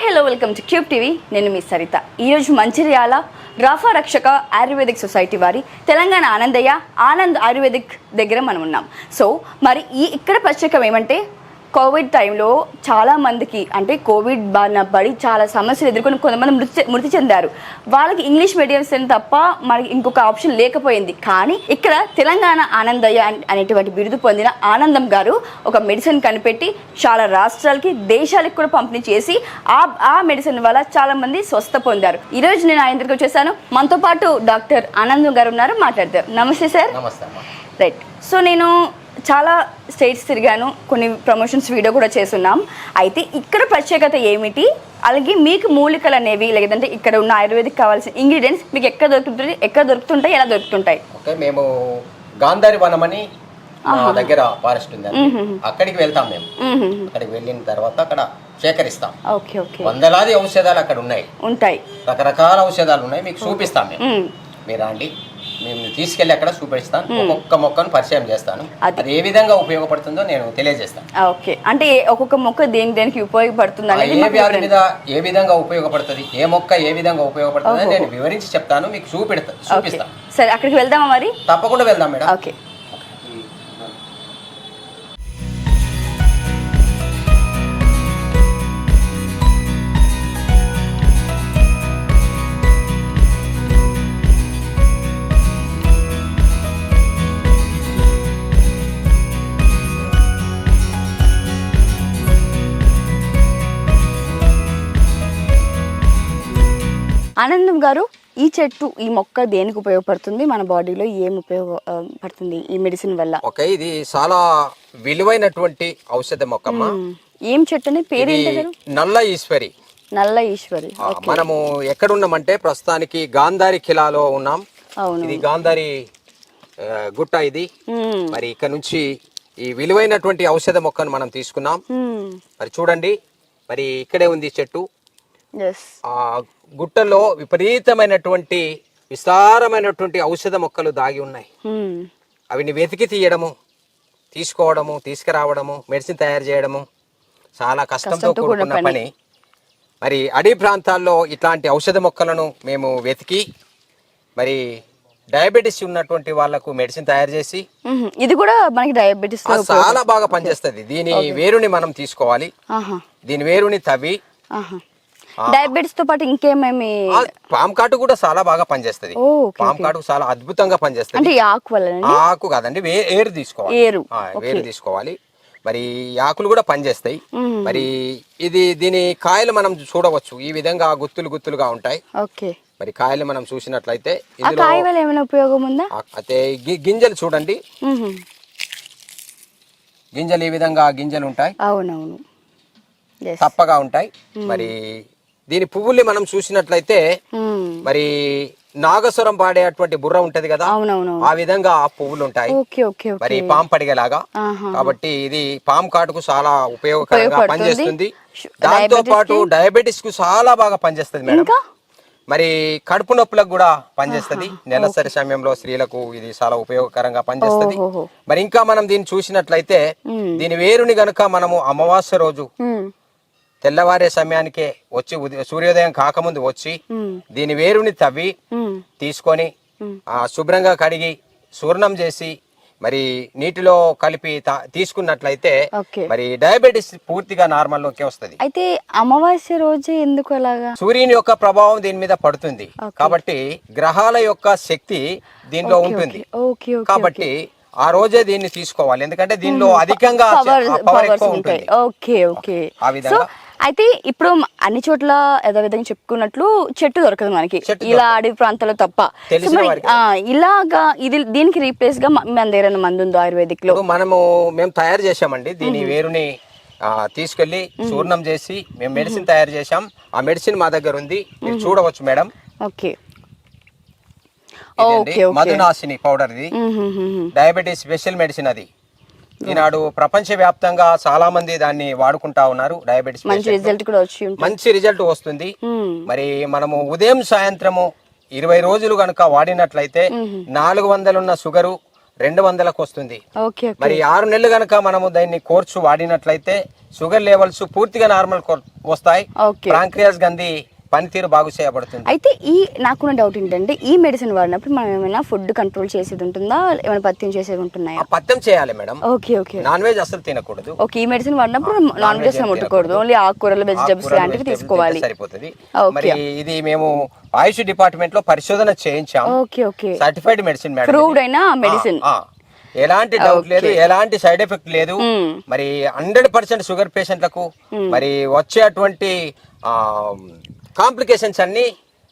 Welcome to cube TV నేను మీ సరిత. ఈరోజు మంచిర్యాల రాఫా రక్షక ఆయుర్వేదిక్ సొసైటీ వారి తెలంగాణ ఆనందయ్య ఆనంద్ ఆయుర్వేదిక్ దగ్గర మనం ఉన్నాం. సో మరి ఈ ఇక్కడ ప్రత్యేకం ఏమంటే కోవిడ్ టైంలో చాలా మందికి అంటే కోవిడ్ బారిన పడి చాలా సమస్యలు ఎదుర్కొని కొంతమంది మృతి మృతి చెందారు. వాళ్ళకి ఇంగ్లీష్ మీడియం తప్ప మనకి ఇంకొక ఆప్షన్ లేకపోయింది. కానీ ఇక్కడ తెలంగాణ ఆనందయ్య అన్- అనేటువంటి బిరుదు పొందిన ఆనందం గారు ఒక మెడిసిన్ కనిపెట్టి చాలా రాష్ట్రాలకి దేశాలకు కూడా పంపిణీ చేసి ఆ ఆ మెడిసిన్ వల్ల చాలా మంది స్వస్థ పొందారు. ఈ రోజు నేను ఆయన దగ్గరికి వచ్చేసాను. మనతో పాటు డాక్టర్ ఆనందం గారు ఉన్నారు. మాట్లాడతారు నమస్తే సార్. రైట్. సో నేను చాలా స్టేట్స్ తిరిగాను. కొన్ని ప్రమోషన్స్ వీడియో కూడా చేస్తున్నాం. అయితే ఇక్కడ ప్రత్యేకత ఏమిటి? అలాగే మీకు మూలికలు అనేవి లేదంటే ఇక్కడ ఉన్న ఆయుర్వేదిక్ కావాల్సిన ఇంగ్రీడియంట్స్ మీకు ఎక్కడ దొరుకుతుంటాయి? ఎక్కడ దొరుకుతుంటాయి? ఎలా దొరుకుతుంటాయి? ఓకే మేము గాంధారి వనం అని మా దగ్గర ఫారెస్ట్ ఉంది అక్కడికి వెళ్తాం మేము. అక్కడికి వెళ్ళిన తర్వాత అక్కడ సేకరిస్తాం. Okay okay. వందలాది ఔషధాలు అక్కడ ఉన్నాయి. ఉంటాయి. రకరకాల ఔషధాలు ఉన్నాయి. మీకు చూపిస్తాం మ్మ్. మీరు రండి. మేము తీసుకెళ్ళి అక్కడ చూపిస్తాను. ఒక్కొక్క మొక్కను పరిచయం చేస్తాను. అది. ఏ విధంగా ఉపయోగపడుతుందో నేను తెలియజేస్తాను. ఓకే. అంటే ఒక్కొక్క మొక్క దేని దేనికి ఉపయోగపడుతుంది ఏ వ్యాధి. మీద ఏ విధంగా ఉపయోగపడుతుంది ఏ మొక్క ఏ విధంగా ఉపయోగపడుతుంది నేను వివరించి చెప్తాను మీకు చూపిస్తాను సరే అక్కడికి వెళ్దామా మరి? తప్పకుండా వెళ్దాం మేడం. ఓకే. ఆనందం గారు ఈ చెట్టు ఈ మొక్క దేనికి ఉపయోగపడుతుంది? మన బాడీలో ఏం ఉపయోగపడుతుంది ఈ మెడిసిన్ వల్ల? ఓకే ఇది చాలా విలువైనటువంటి ఔషధ మొక్కమ్మ మ్మ్. ఏం చెట్టు అని పేరు నల్ల ఈశ్వరి. నల్ల ఈశ్వరి. మనము ఎక్కడ ఉన్నామంటే ప్రస్తుతానికి గాంధారి ఖిలాలో ఉన్నాం. ఇది గాంధారి గుట్ట ఇది. మరి ఇక్కడ నుంచి ఈ విలువైనటువంటి ఔషధ మొక్కను మనం తీసుకున్నాం. మరి చూడండి. మరి ఇక్కడే ఉంది చెట్టు. ఆ గుట్టలో విపరీతమైనటువంటి విస్తారమైనటువంటి ఔషధ మొక్కలు దాగి ఉన్నాయి. మ్మ్. అవిని వెతికి తీయడము తీసుకోవడము తీసుకురావడము మెడిసిన్ తయారు చేయడము చాలా కష్టంతో కూడుకున్న పని. మరి అడవి ప్రాంతాల్లో ఇట్లాంటి ఔషధ మొక్కలను మేము వెతికి మరి డయాబెటీస్ ఉన్నటువంటి వాళ్ళకు మెడిసిన్ తయారు చేసి మ్మ్. ఇది కూడా మనకి డయాబెటీస్ చాలా బాగా పనిచేస్తుంది. దీని వేరుని మనం తీసుకోవాలి. దీని వేరుని తవ్వి డయాబెటీస్తో పాటు ఇంకేమేమి? పామ్ కాటు కూడా చాలా బాగా పనిచేస్తుంది. పామ్ కాటు చాలా అద్భుతంగా పనిచేస్తుంది. అంటే ఆకు వల్ల ఆకు కాదండి ఏరు తీసుకోవాలి. ఏరు. వేరు తీసుకోవాలి. మరి ఆకులు కూడా పనిచేస్తాయి. మరి ఇది దీని కాయలు మనం చూడవచ్చు. ఈ విధంగా గుత్తులు గుత్తులుగా ఉంటాయి. ఓకే. మరి కాయలు మనం చూసినట్లయితే ఏమైనా ఉపయోగం ఉందా? అయితే గింజలు చూడండి. గింజలు ఈ విధంగా గింజలు ఉంటాయి. అవునవును. తప్పగా ఉంటాయి. మరి దీని పువ్వుల్ని మనం చూసినట్లయితే మరి నాగస్వరం పాడేటువంటి బుర్ర ఉంటది కదా? ఆ విధంగా ఆ పువ్వులు ఉంటాయి మరి పాము పడిగేలాగా. కాబట్టి ఇది పాము కాటుకు చాలా ఉపయోగకరంగా. పనిచేస్తుంది. దాంతో పాటు డయాబెటిస్కు చాలా బాగా పనిచేస్తుంది మేడం. మరి కడుపు నొప్పులకు కూడా పనిచేస్తుంది. నెలసరి సమయంలో స్త్రీలకు ఇది చాలా ఉపయోగకరంగా పనిచేస్తుంది. మరి ఇంకా మనం దీన్ని చూసినట్లయితే దీని వేరుని గనుక మనము అమావాస్య రోజు. తెల్లవారే సమయానికే వచ్చి సూర్యోదయం కాకముందు వచ్చి. దీని వేరుని తవ్వి. తీసుకొని శుభ్రంగా కడిగి చూర్ణం చేసి మరి నీటిలో కలిపి తీసుకున్నట్లయితే మరి డయాబెటిస్ పూర్తిగా నార్మల్లోకి వస్తుంది. అయితే అమావాస్య రోజు ఎందుకు అలాగా? సూర్యుని యొక్క ప్రభావం దీని మీద పడుతుంది. కాబట్టి గ్రహాల యొక్క శక్తి దీనిలో ఉంటుంది. కాబట్టి ఆ రోజే దీన్ని తీసుకోవాలి. ఎందుకంటే దీనిలో అధికంగా పవర్ ఎక్కువ ఉంటుంది. Okay okay. ఆ విధంగా అయితే ఇప్పుడు అన్ని చోట్ల ఏదో విధంగా చెప్పుకున్నట్లు చెట్టు దొరకదు మనకి. ఇలా అడవి ప్రాంతాల్లో తప్ప. ఇలాగా ఇది దీనికి రీప్లేస్గా మన దగ్గర మందు ఉందో ఆయుర్వేదిక్లో మనము మేము తయారు చేసామండి దీని వేరుని తీసుకెళ్ళి చూర్ణం చేసి మేము మెడిసిన్ తయారు చేసాం ఆ మెడిసిన్ మా దగ్గర ఉంది. మీరు చూడవచ్చు మేడం. ఓకే. మధునాశిని పౌడర్ ఇది. డయాబెటీస్ స్పెషల్ మెడిసిన్ అది. ఈనాడు ప్రపంచ వ్యాప్తంగా చాలా మంది దాన్ని వాడుకుంటా ఉన్నారు డయాబెటీస్ మంచి రిజల్ట్ కూడా వచ్చి మంచి రిజల్ట్ వస్తుంది. మరి మనము ఉదయం సాయంత్రము ఇరవై రోజులు కనుక వాడినట్లయితే నాలుగు వందలున్న షుగరు రెండు వందలకు వస్తుంది. మరి ఆరు నెలలు కనుక మనము దాన్ని కోర్సు వాడినట్లయితే షుగర్ లెవెల్స్ పూర్తిగా నార్మల్ వస్తాయి. ప్రాంక్రియాస్ గంది పనితీరు బాగు చేయబడుతుంది. అయితే ఈ నాకున్న డౌట్ ఏంటంటే ఈ మెడిసిన్ వాడినప్పుడు మనం ఏమైనా ఫుడ్ కంట్రోల్ చేసేది ఉంటుందా? ఏమైనా పత్యం చేసేది ఉంటున్నాయా? పత్యం చేయాలి madam. Okay okay non veg అసలు తినకూడదు. ఓకే ఈ మెడిసిన్ వాడినప్పుడు నాన్ వెజ్ ముట్టకూడదు. ఓన్లీ ఆకుకూరలు వెజిటబుల్స్ లాంటివి తీసుకోవాలి. సరిపోతుంది. మరి ఇది మేము ఆయుష్ డిపార్ట్మెంట్లో పరిశోధన చేయించాం. Okay okay certified medicine madam ఇది. అయిన ఆ. ఎలాంటి డౌట్ లేదు ఎలాంటి సైడ్ ఎఫెక్ట్ లేదు. మ్మ్. మరి హండ్రెడ్ పర్సెంట్ షుగర్ పేషెంట్లకు మరి వచ్చేటువంటి కాంప్లికేషన్స్ అన్ని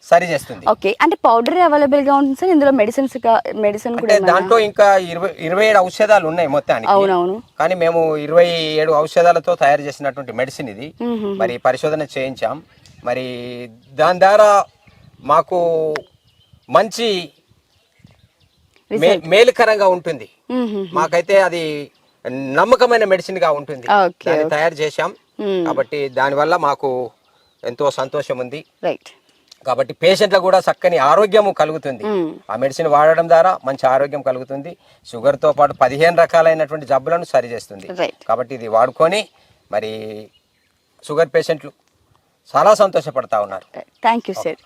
సరి చేస్తుంది. ఓకే అంటే పౌడర్ అవైలబుల్గా ఉంటుంది సార్? ఇందులో మెడిసిన్స్ మెడిసిన్ కూడా? దాంట్లో ఇంకా ఇరవై ఇరవై ఏడు ఔషధాలు ఉన్నాయి మొత్తానికి. అవునవును. కానీ మేము ఇరవై ఏడు ఔషధాలతో తయారు చేసినటువంటి మెడిసిన్ ఇది. మరి పరిశోధన చేయించాం. మరి దాని ద్వారా మాకు మంచి మేలుకరంగా ఉంటుంది. మాకైతే అది నమ్మకమైన మెడిసిన్గా ఉంటుంది తయారు చేశాం. కాబట్టి దానివల్ల మాకు ఎంతో సంతోషం ఉంది రైట్ కాబట్టి పేషెంట్లకు కూడా చక్కని ఆరోగ్యము కలుగుతుంది. మ్మ్. ఆ మెడిసిన్ వాడడం ద్వారా మంచి ఆరోగ్యం కలుగుతుంది. షుగర్తో పాటు పదిహేను రకాలైనటువంటి జబ్బులను సరిచేస్తుంది. కాబట్టి ఇది వాడుకొని మరి షుగర్ పేషెంట్లు చాలా సంతోషపడతా ఉన్నారు. థ్యాంక్ యూ సార్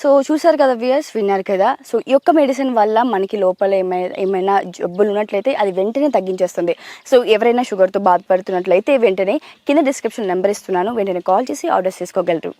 సో చూసారు కదా వియర్స్ విన్నారు కదా? సో ఈ యొక్క మెడిసిన్ వల్ల మనకి లోపల ఏమైనా ఏమైనా జబ్బులు ఉన్నట్లయితే అది వెంటనే తగ్గించేస్తుంది. సో ఎవరైనా షుగర్తో బాధపడుతున్నట్లయితే వెంటనే కింద డిస్క్రిప్షన్ నెంబర్ ఇస్తున్నాను. వెంటనే కాల్ చేసి ఆర్డర్ చేసుకోగలరు.